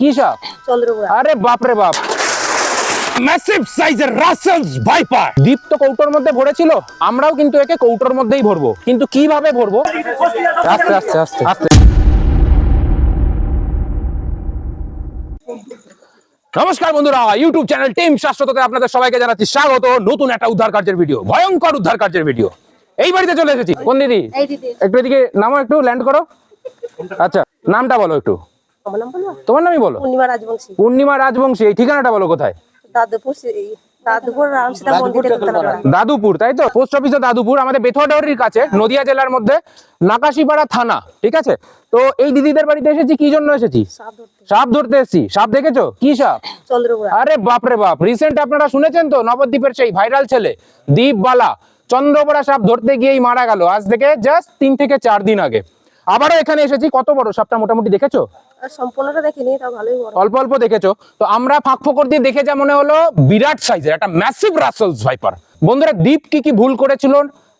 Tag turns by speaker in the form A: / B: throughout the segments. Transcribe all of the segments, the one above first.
A: কি সাপ
B: চন্দ্রপুরা।
A: আরে বাপ রে বাপ। ম্যাসিভ সাইজের রাসেলস ভাইপার দ্বীপ তো কৌটোর মধ্যে ভরেছিল আমরাও কিন্তু একে কৌটোর মধ্যেই ভরবো। কিন্তু কীভাবে ভরবো? আস্তে আস্তে আস্তে আস্তে। নমস্কার বন্ধুরা ইউটিউব চ্যানেল টিম শাশ্বততে আপনাদের সবাইকে জানাচ্ছি স্বাগত। নতুন একটা উদ্ধার কার্যের ভিডিও ভয়ঙ্কর উদ্ধার কার্যের ভিডিও এই বাড়িতে চলে এসেছি। কোন দিদি?
B: দিদি।
A: একটু এদিকে নামো একটু ল্যান্ড করো। আচ্ছা নামটা বলো একটু।
B: আমার নাম বলব
A: তোমার নামই বলো।
B: পূর্ণিমা রাজবংশী।
A: পূর্ণিমা রাজবংশী এই ঠিকানাটা বলো কোথায়?
B: দাদুপুর দাদুপুর রামসীতা মন্দিরে
A: দাদুপুর তাই তো? পোস্ট অফিসে দাদুপুর আমাদের বেথুয়াডাউরির কাছে নদিয়া জেলার মধ্যে নাকাশিপাড়া থানা ঠিক আছে? তো এই দিদিদের বাড়িতে এসেছি কি জন্য এসেছি?
B: সাপ ধরতে।
A: এসেছি। সাপ দেখেছ? কি সাপ? আরে বাপ রে বাপ রিসেন্ট আপনারা শুনেছেন তো? নবদ্বীপের সেই ভাইরাল ছেলে দীপ বালা চন্দ্রপড়া সাপ ধরতে গিয়েই মারা গেল। আজ থেকে জাস্ট তিন থেকে চার দিন আগে। আবারও এখানে এসেছি। কত বড় সাপটা মোটামুটি দেখেছ? অল্প অল্প দেখেছ। তো আমরা ফাঁক ফোকর দিয়ে দেখে মনে হলো বিরাট সাইজের একটা ম্যাসিভ রাসেলস বন্ধুরা, দীপ কি কি ভুল করেছিল,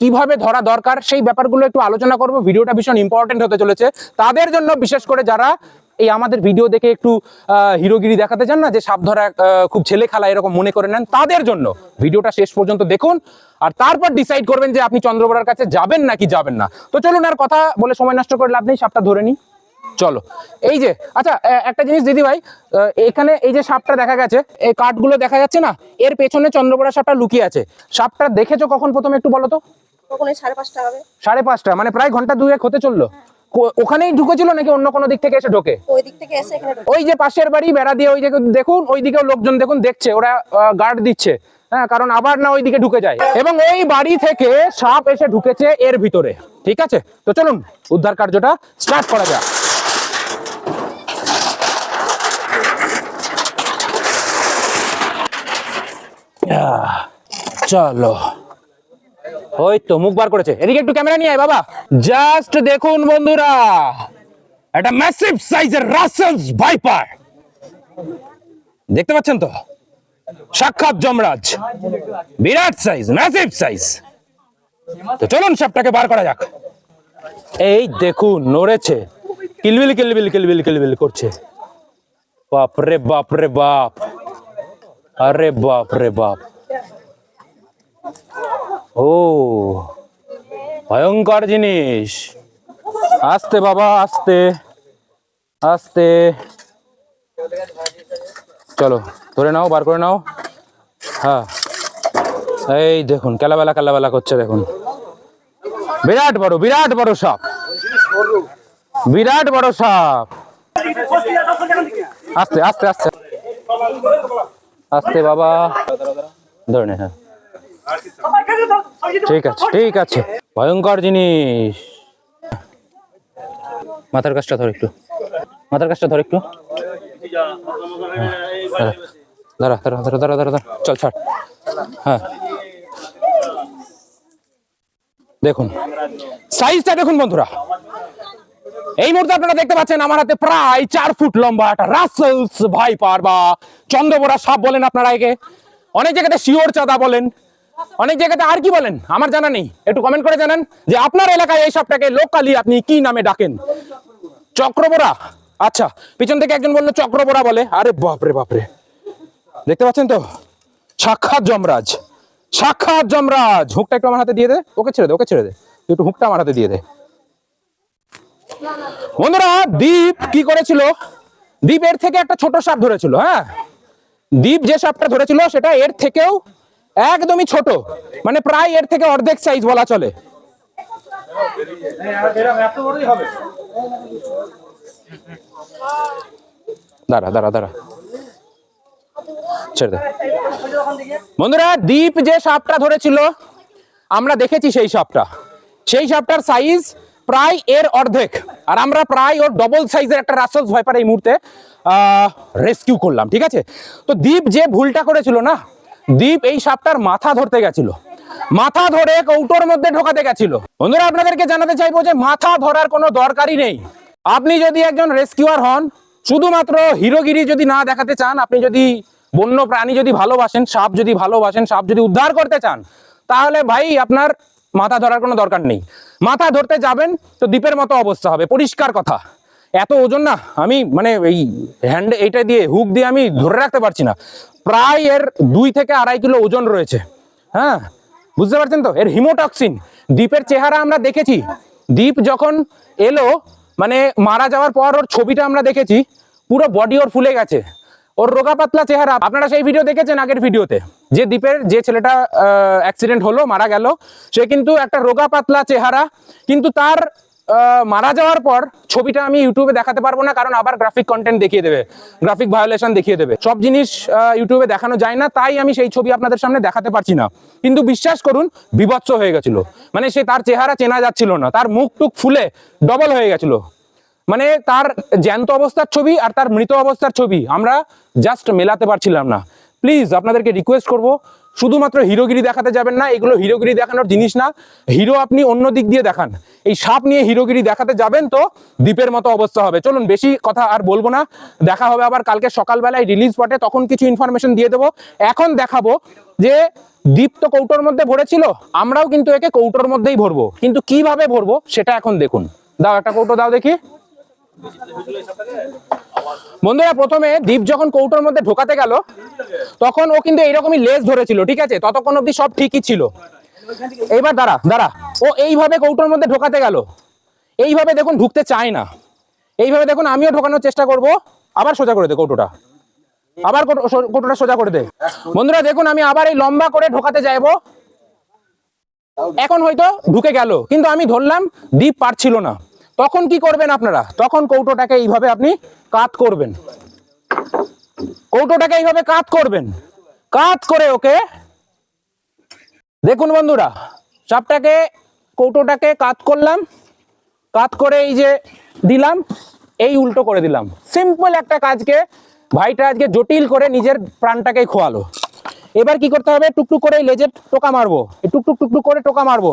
A: কীভাবে ধরা দরকার, সেই ব্যাপারগুলো একটু আলোচনা করব। ভিডিওটা ভীষণ ইম্পর্টেন্ট হতে চলেছে। তাদের জন্য বিশেষ করে যারা এই আমাদের ভিডিও দেখে একটু হিরোগিরি দেখাতে চান না, যে সাপ ধরা খুব ছেলে খেলা এরকম মনে করে নেন, তাদের জন্য ভিডিওটা শেষ পর্যন্ত দেখুন। আর তারপর ডিসাইড করবেন যে আপনি চন্দ্রবড়ার কাছে যাবেন নাকি যাবেন না। তো চলুন আর কথা বলে সময় নষ্ট করে লাভ নেই, সাপটা ধরে নিই। চলো। এই যে আচ্ছা একটা জিনিস দিদি ভাই এখানে এই যে সাপটা দেখা গেছে এই কাঠগুলো দেখা যাচ্ছে না? এর পেছনে চন্দ্রপড়া সাপটা লুকিয়ে আছে। সাপটা দেখেছ কখন প্রথমে একটু বলো তো?
B: সাড়ে পাঁচটা হবে?
A: সাড়ে পাঁচটা মানে প্রায় ঘণ্টা দুয়েক হতে চলল। ওখানেই ঢুকেছিল নাকি অন্য কোনো দিক থেকে এসে ঢোকে?
B: ওই দিক থেকে এসে এখানে
A: ওই যে পাশের বাড়ি বেড়া দিয়ে ওই যে দেখুন ওই দিকেও লোকজন দেখুন দেখছে ওরা গার্ড দিচ্ছে। হ্যাঁ কারণ আবার না ওই দিকে ঢুকে যায়। এবং ওই বাড়ি থেকে সাপ এসে ঢুকেছে এর ভিতরে। ঠিক আছে? তো চলুন উদ্ধার কার্যটা স্টার্ট করা যাক। চলো। ওই তো মুখ বার করেছে। এদিকে একটু ক্যামেরা নিয়ে আয়, বাবা। জাস্ট দেখুন, বন্ধুরা। একটা ম্যাসিভ সাইজের রাসেলস ভাইপার দেখতে পাচ্ছেন তো? সাক্ষাৎ যমরাজ। বিরাট সাইজ ম্যাসিভ সাইজ তো চলুন সাপটাকে বার করা যাক। এই দেখুন, নড়েছে। কিলবিল কিলবিল কিলবিল কিলবিল করছে। বাপ রে বাপ। রে বাপ আরে বাপ রে বাপ। ও, ভয়ঙ্কর জিনিস। আস্তে বাবা, আস্তে আস্তে। চলো, ধরে নাও, বার করে নাও। হ্যাঁ। এই দেখুন কেলাবেলা কেলাবেলা করছে, দেখুন। বিরাট বড় বিরাট বড় সাপ। বিরাট বড় সাপ। আস্তে আস্তে আস্তে। আস্তে বাবা। ধরে হ্যাঁ। ঠিক আছে ঠিক আছে। ভয়ঙ্কর জিনিস। মাথার কাজটা ধর একটু। মাথার কাজটা ধর একটু। দাঁড়া। দাঁড়া দাঁড়া দাঁড়া দাঁড়া চল, ছাড়। হ্যাঁ। দেখুন। সাইজটা দেখুন, বন্ধুরা। এই মুহূর্তে আপনারা দেখতে পাচ্ছেন আমার হাতে প্রায় চার ফুট লম্বা একটা রাসেলস ভাইপার বা চন্দ্রবোরা সাপ বলেন আপনারা একে। অনেক জায়গাতে শিওর চাঁদা বলেন। অনেক জায়গাতে আর কি বলেন? আমার জানা নেই। একটু কমেন্ট করে জানান যে আপনার এলাকায় এই সাপটাকে লোকালি আপনি কি নামে ডাকেন? চক্রবোরা? আচ্ছা পিছন থেকে একজন বলল চক্রবোরা বলে। আরে বাপরে বাপরে। দেখতে পাচ্ছেন তো? সাক্ষাৎ যমরাজ। সাক্ষাৎ যমরাজ। হুকটা একটু আমার হাতে দিয়ে দে। ওকে ছেড়ে দে, ওকে ছেড়ে দে। একটু হুকটা আমার হাতে দিয়ে দে। বন্ধুরা দ্বীপ কি করেছিল? দীপ এর থেকে একটা ছোট সাপ ধরেছিল হ্যাঁ? দ্বীপ যে সাপটা ধরেছিল, সেটা এর থেকেও একদমই ছোট। মানে প্রায় এর থেকে অর্ধেক সাইজ বলা চলে। দাঁড়া দাঁড়া দাঁড়া। ছেড়ে বন্ধুরা দীপ যে সাপটা ধরেছিল, আমরা দেখেছি সেই সাপটা। সেই সাপটার সাইজ প্রায় এর অর্ধেক। আর আমরা প্রায় ওর ডবল সাইজের একটা রাসেলস ভাইপার এই মুহূর্তে রেস্কিউ করলাম, ঠিক আছে? তো দীপ যে ভুলটা করেছিল না দীপ এই সাপটার মাথা ধরতে গেছিল। মাথা ধরে কৌটোর মধ্যে ঢোকাতে গেছিল। বন্ধুরা, আপনাদেরকে জানাতে চাইব যে মাথা ধরার কোনো দরকারই নেই। আপনি যদি একজন রেস্কিউয়ার হন, শুধুমাত্র হিরোগিরি যদি না দেখাতে চান, আপনি যদি বন্য প্রাণী যদি ভালোবাসেন, সাপ যদি ভালোবাসেন, সাপ যদি উদ্ধার করতে চান, তাহলে ভাই আপনার মাথা ধরার কোনো দরকার নেই। মাথা ধরতে যাবেন, তো দ্বীপের মতো অবস্থা হবে। পরিষ্কার কথা। এত ওজন না, আমি মানে এই হ্যান্ড এইটা দিয়ে হুক দিয়ে আমি ধরে রাখতে পারছি না। প্রায় এর দুই থেকে আড়াই কিলো ওজন রয়েছে। হ্যাঁ বুঝতে পারছেন তো? এর হিমোটক্সিন, দ্বীপের চেহারা আমরা দেখেছি। দ্বীপ যখন এলো মানে মারা যাওয়ার পর ওর ছবিটা আমরা দেখেছি, পুরো বডি ওর ফুলে গেছে। ওর রোগা পাতলা চেহারা, আপনারা সেই ভিডিও দেখেছেন আগের ভিডিওতে যে দ্বীপের যে ছেলেটা অ্যাক্সিডেন্ট হলো, মারা গেল, সে কিন্তু একটা রোগা পাতলা চেহারা, কিন্তু তার মারা যাওয়ার পর ছবিটা আমি ইউটিউবে দেখাতে পারব না, কারণ আবার গ্রাফিক কন্টেন্ট দেখিয়ে দেবে। গ্রাফিক ভায়োলেশন দেখিয়ে দেবে। সব জিনিস ইউটিউবে দেখানো যায় না, তাই আমি সেই ছবি আপনাদের সামনে দেখাতে পারছি না। কিন্তু বিশ্বাস করুন, বিভৎস হয়ে গেছিল। মানে সে তার চেহারা চেনা যাচ্ছিল না, তার মুখ টুক ফুলে ডবল হয়ে গেছিল। মানে তার জ্যান্ত অবস্থার ছবি আর তার মৃত অবস্থার ছবি আমরা জাস্ট মেলাতে পারছিলাম না। প্লিজ আপনাদেরকে রিকোয়েস্ট করব শুধুমাত্র হিরোগিরি দেখাতে যাবেন না, এগুলো হিরোগিরি দেখানোর জিনিস না। হিরো আপনি অন্য দিক দিয়ে দেখান। এই সাপ নিয়ে হিরোগিরি দেখাতে যাবেন তো দ্বীপের মতো অবস্থা হবে। চলুন, বেশি কথা আর বলব না। দেখা হবে আবার কালকে সকালবেলায় রিলিজ পাটে তখন কিছু ইনফরমেশন দিয়ে দেবো। এখন দেখাবো যে দ্বীপ তো কৌটোর মধ্যে ভরেছিল, আমরাও কিন্তু একে কৌটোর মধ্যেই ভরবো। কিন্তু কীভাবে ভরবো, সেটা এখন দেখুন। দাও একটা কৌটো, দাও দেখি। বন্ধুরা, প্রথমে দ্বীপ যখন কৌটোর মধ্যে ঢোকাতে গেল, তখন ও কিন্তু এইরকমই লেজ ধরেছিল, ঠিক আছে? ততক্ষণ অব্দি সব ঠিকই ছিল। এইবার দাঁড়া দাঁড়া। ও এইভাবে কৌটোর মধ্যে ঢোকাতে গেল। এইভাবে দেখুন, ঢুকতে চায় না। এইভাবে দেখুন, আমিও ঢোকানোর চেষ্টা করব। আবার সোজা করে দে কৌটোটা। আবার কৌটোটা সোজা করে দে। বন্ধুরা, দেখুন, আমি আবার এই লম্বা করে ঢোকাতে যাইবো। এখন হয়তো ঢুকে গেল, কিন্তু আমি ধরলাম দ্বীপ পারছিল না। তখন কি করবেন আপনারা? তখন কৌটোটাকে এইভাবে আপনি কাত করবেন। কৌটোটাকে এইভাবে কাত করবেন। কাত করে ওকে দেখুন বন্ধুরা সাপটাকে কৌটোটাকে কাত করলাম, কাত করে এই যে দিলাম, এই উল্টো করে দিলাম। সিম্পল একটা কাজকে, ভাইটা আজকে জটিল করে নিজের প্রাণটাকে খোয়ালো। এবার কি করতে হবে? টুকটুক করে লেজের টোকা মারবো। টুকটুক টুকটুক করে টোকা মারবো।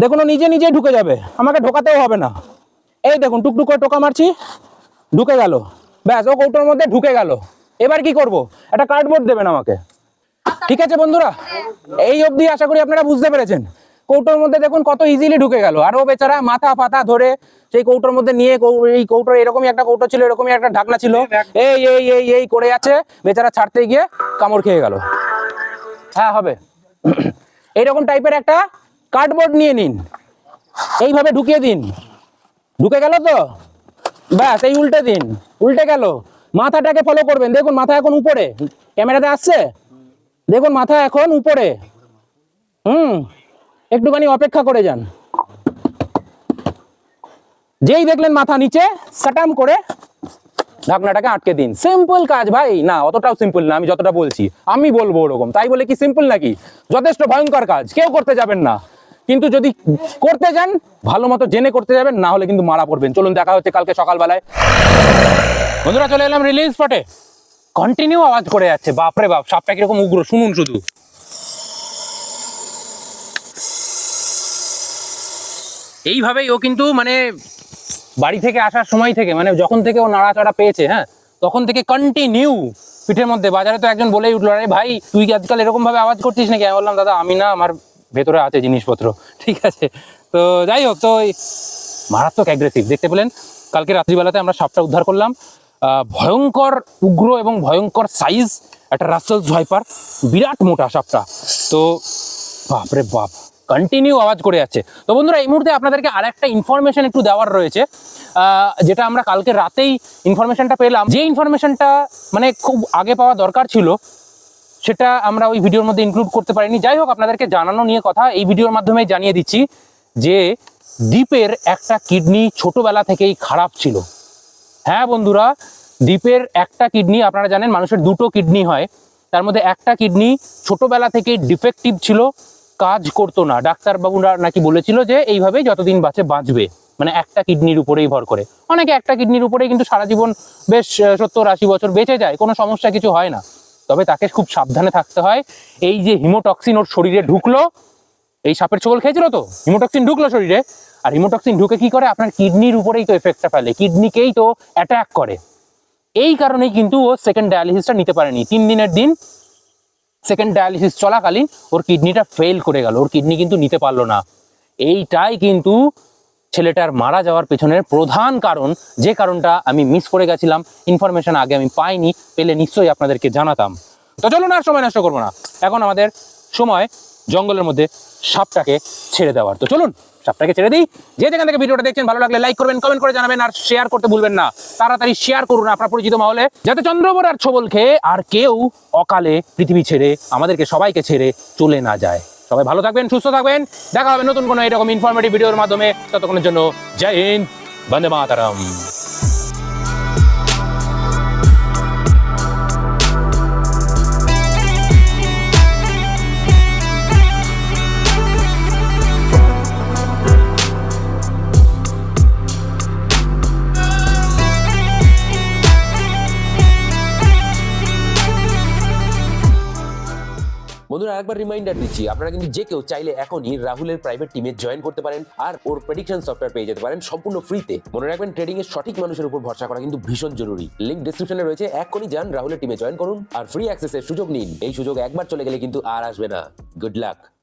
A: দেখুন নিজে নিজে ঢুকে যাবে। আমাকে ঢোকাতেও হবে না। এই দেখুন, টুকটুক করে টোকা মারছি, ঢুকে গেল। ব্যাস, ও কৌটোর মধ্যে ঢুকে গেল। এবার কি করব? একটা কার্ডবোর্ড দেবেন আমাকে। ঠিক আছে, বন্ধুরা? এই অবধি আশা করি আপনারা বুঝতে পেরেছেন। কৌটোর মধ্যে দেখুন, কত ইজিলি ঢুকে গেল। আর ও বেচারা মাথা ফাতা ধরে সেই কৌটোর মধ্যে নিয়ে এই কৌটোর এরকমই একটা কৌটো ছিল, এরকমই একটা ঢাকনা ছিল। এই এই এই এই করে যাচ্ছে। বেচারা ছাড়তে গিয়ে কামড় খেয়ে গেল। হ্যাঁ হবে। এইরকম টাইপের একটা কার্ডবোর্ড নিয়ে নিন। এইভাবে ঢুকিয়ে দিন। ঢুকে গেল তো? ব্যাস, এই উল্টে দিন। উল্টে গেল। মাথাটাকে ফলো করবেন। দেখুন, মাথা এখন উপরে। ক্যামেরাতে আসছে? দেখুন, মাথা এখন উপরে। হুম, একটুখানি অপেক্ষা করে যান। যেই দেখলেন মাথা নিচে সাটাম করে ঢাকনাটাকে আটকে দিন। সিম্পল কাজ ভাই। না, অতটাও সিম্পল না, আমি যতটা বলছি। আমি বলব ওরকম। তাই বলে কি সিম্পল নাকি? যথেষ্ট ভয়ঙ্কর কাজ। কেউ করতে যাবেন না। কিন্তু যদি করতে যান, ভালো মতো জেনে করতে যাবেন, না হলে কিন্তু মারা পড়বেন। চলুন, দেখা হচ্ছে কালকে সকালবেলায়। বন্ধুরা, চলে এলাম রিলিজ স্পটে কন্টিনিউ আওয়াজ করে যাচ্ছে। বাপরে বাপ, সাপটা কীরকম উগ্র, শুনুন শুধু। এইভাবেই ও কিন্তু মানে বাড়ি থেকে আসার সময় থেকে মানে যখন থেকে ও নাড়াচাড়া পেয়েছে হ্যাঁ তখন থেকে কন্টিনিউ পিঠের মধ্যে। বাজারে তো একজন বলেই উঠল, আরে ভাই, তুই আজকাল এরকম ভাবে আওয়াজ করছিস নাকি? আমি বললাম, দাদা, আমি না, আমার ভেতরে আছে জিনিসপত্র, ঠিক আছে? তো যাই হোক, তো মারাত্মক অ্যাগ্রেসিভ দেখতে পেলেন, কালকে রাত্রিবেলাতে আমরা সাপটা উদ্ধার করলাম। ভয়ঙ্কর উগ্র এবং ভয়ঙ্কর সাইজ একটা রাসেল ভাইপার বিরাট মোটা সাপটা। তো বাপরে বাপ কন্টিনিউ আওয়াজ করে যাচ্ছে। তো বন্ধুরা, এই মুহূর্তে আপনাদেরকে আরেকটা ইনফরমেশন একটু দেওয়ার রয়েছে। যেটা আমরা কালকে রাতেই ইনফরমেশনটা পেলাম। যে ইনফরমেশনটা মানে খুব আগে পাওয়া দরকার ছিল সেটা আমরা ওই ভিডিওর মধ্যে ইনক্লুড করতে পারিনি। যাই হোক, আপনাদেরকে জানানো নিয়ে কথা, এই ভিডিওর মাধ্যমে জানিয়ে দিচ্ছি যে দ্বীপের একটা কিডনি ছোটবেলা থেকেই খারাপ ছিল। হ্যাঁ বন্ধুরা দ্বীপের একটা কিডনি, আপনারা জানেন মানুষের দুটো কিডনি হয়। তার মধ্যে একটা কিডনি ছোটবেলা থেকে ডিফেক্টিভ ছিল, কাজ করতো না। ডাক্তারবাবুরা নাকি বলেছিল যে এইভাবেই যতদিন বাঁচে বাঁচবে। মানে একটা কিডনির উপরেই ভর করে। অনেকে একটা কিডনির উপরেই কিন্তু সারা জীবন বেশ সত্তর আশি বছর বেঁচে যায়, কোনো সমস্যা কিছু হয় না। তবে তাকে খুব সাবধানে থাকতে হয়। এই যে হিমোটক্সিন ওর শরীরে ঢুকলো, এই সাপের ছোবল খেয়েছিল তো? হিমোটক্সিন ঢুকলো শরীরে? আর হিমোটক্সিন ঢুকে কি করে? আপনার কিডনির উপরেই তো এফেক্টটা ফেলে। কিডনিকেই তো অ্যাটাক করে। এই কারণেই কিন্তু ও সেকেন্ড ডায়ালিসিসটা নিতে পারেনি। তিন দিনের দিন সেকেন্ড ডায়ালিসিস চলাকালীন ওর কিডনিটা ফেল করে গেল। ওর কিডনি কিন্তু নিতে পারল না। এইটাই কিন্তু ছেলেটার মারা যাওয়ার পেছনের প্রধান কারণ, যে কারণটা আমি মিস করে গেছিলাম ইনফরমেশন আগে আমি পাইনি, পেলে নিশ্চয়ই আপনাদেরকে জানাতাম। তো চলুন আর সময় নষ্ট করব না। এখন আমাদের সময় জঙ্গলের মধ্যে সাপটাকে ছেড়ে দেওয়ার। তো চলুন, সাপটাকে ছেড়ে দিই। যে যেখান থেকে ভিডিওটা দেখছেন, ভালো লাগলে লাইক করবেন কমেন্ট করে জানাবেন, আর শেয়ার করতে ভুলবেন না। তাড়াতাড়ি শেয়ার করুন আপনার পরিচিত মহলে, যাতে চন্দ্রবর আর ছবল খেয়ে আর কেউ অকালে পৃথিবী ছেড়ে আমাদেরকে সবাইকে ছেড়ে চলে না যায়। সবাই ভালো থাকবেন, সুস্থ থাকবেন। দেখা হবে নতুন কোনো এরকম ইনফরমেটিভ ভিডিওর মাধ্যমে। ততক্ষণের জন্য, জয় হিন্দ, বন্দে মাতারাম।
C: বন্ধুরা রিমাইন্ডার দিচ্ছি, আপনারা কিন্তু যে কেউ চাইলে এখনই রাহুলের প্রাইভেট টিমে জয়েন করতে পারেন আর ওর প্রেডিকশন সফটওয়্যার পেয়ে যেতে পারেন সম্পূর্ণ ফ্রিতে মনে রাখবেন ট্রেডিং এর সঠিক মানুষের উপর ভরসা করা কিন্তু ভীষণ জরুরি। লিঙ্ক ডিসক্রিপশনে রয়েছে এখনই যান রাহুলের টিমে জয়েন করুন আর ফ্রি অ্যাক্সেসের সুযোগ নিন। এই সুযোগ একবার চলে গেলে কিন্তু আর আসবে না। Good luck